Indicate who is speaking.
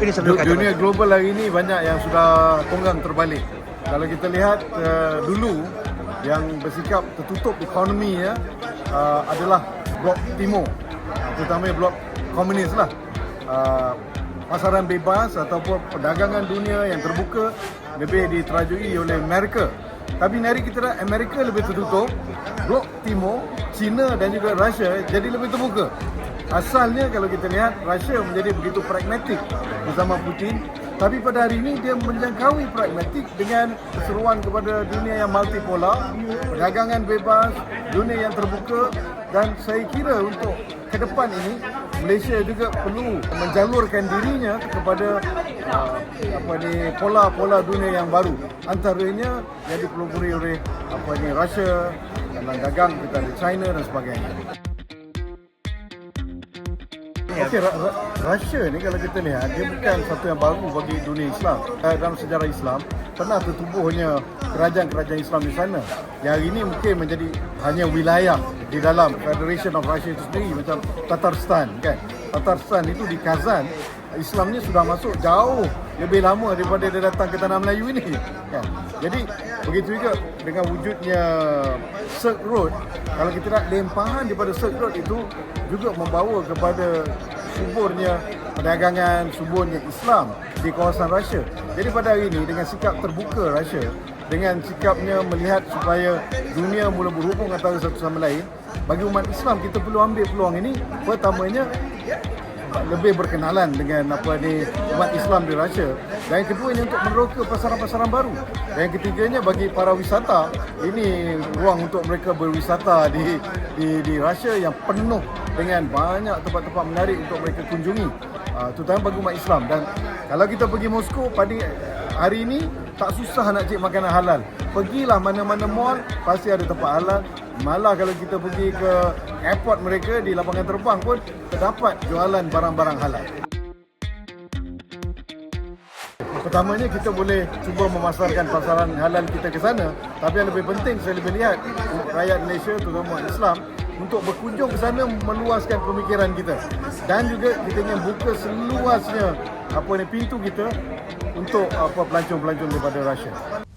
Speaker 1: Ini sebelum
Speaker 2: Du-
Speaker 1: kata
Speaker 2: dunia global hari ini banyak yang sudah tonggang terbalik. Kalau kita lihat uh, dulu yang bersikap tertutup ekonomi ya uh, adalah blok timur, uh, terutamanya blok komunis lah. Uh, pasaran bebas ataupun perdagangan dunia yang terbuka lebih diterajui oleh Amerika. Tapi hari kita dah Amerika lebih tertutup, blok timur, China dan juga Russia jadi lebih terbuka. Asalnya kalau kita lihat Russia menjadi begitu pragmatik bersama Putin. Tapi pada hari ini dia menjangkaui pragmatik dengan keseruan kepada dunia yang multipolar, perdagangan bebas, dunia yang terbuka. Dan saya kira untuk ke depan ini Malaysia juga perlu menjalurkan dirinya kepada uh, apa ni pola-pola dunia yang baru. Antaranya yang dipelopori oleh apa ni Russia dalam dagang kita ada China dan sebagainya. Okey, Ra- Ra- Russia ni kalau kita lihat dia bukan satu yang baru bagi dunia Islam. Eh, dalam sejarah Islam pernah tertubuhnya kerajaan-kerajaan Islam di sana. Yang hari ini mungkin menjadi hanya wilayah di dalam Federation of Russia itu sendiri macam Tatarstan kan. Tatarstan itu di Kazan Islamnya sudah masuk jauh lebih lama daripada dia datang ke tanah Melayu ini kan. Jadi begitu juga dengan wujudnya Silk Road kalau kita nak lempahan daripada Silk Road itu juga membawa kepada suburnya perdagangan, suburnya Islam di kawasan Russia. Jadi pada hari ini dengan sikap terbuka Russia dengan sikapnya melihat supaya dunia mula berhubung antara satu sama lain bagi umat Islam kita perlu ambil peluang ini. Pertamanya lebih berkenalan dengan apa ni umat Islam di Russia. Dan yang kedua ini untuk meneroka pasaran-pasaran baru. Dan yang ketiganya bagi para wisata ini ruang untuk mereka berwisata di di di Russia yang penuh dengan banyak tempat-tempat menarik untuk mereka kunjungi uh, terutama bagi umat Islam. Dan kalau kita pergi Moskow pada hari ini tak susah nak cari makanan halal. Pergilah mana-mana mall pasti ada tempat halal. Malah kalau kita pergi ke airport mereka di lapangan terbang pun terdapat jualan barang-barang halal. Pertamanya kita boleh cuba memasarkan pasaran halal kita ke sana. Tapi yang lebih penting saya lebih lihat Rakyat Malaysia terutama Islam Untuk berkunjung ke sana meluaskan pemikiran kita. Dan juga kita ingin buka seluasnya apa ni pintu kita Untuk apa pelancong-pelancong daripada Russia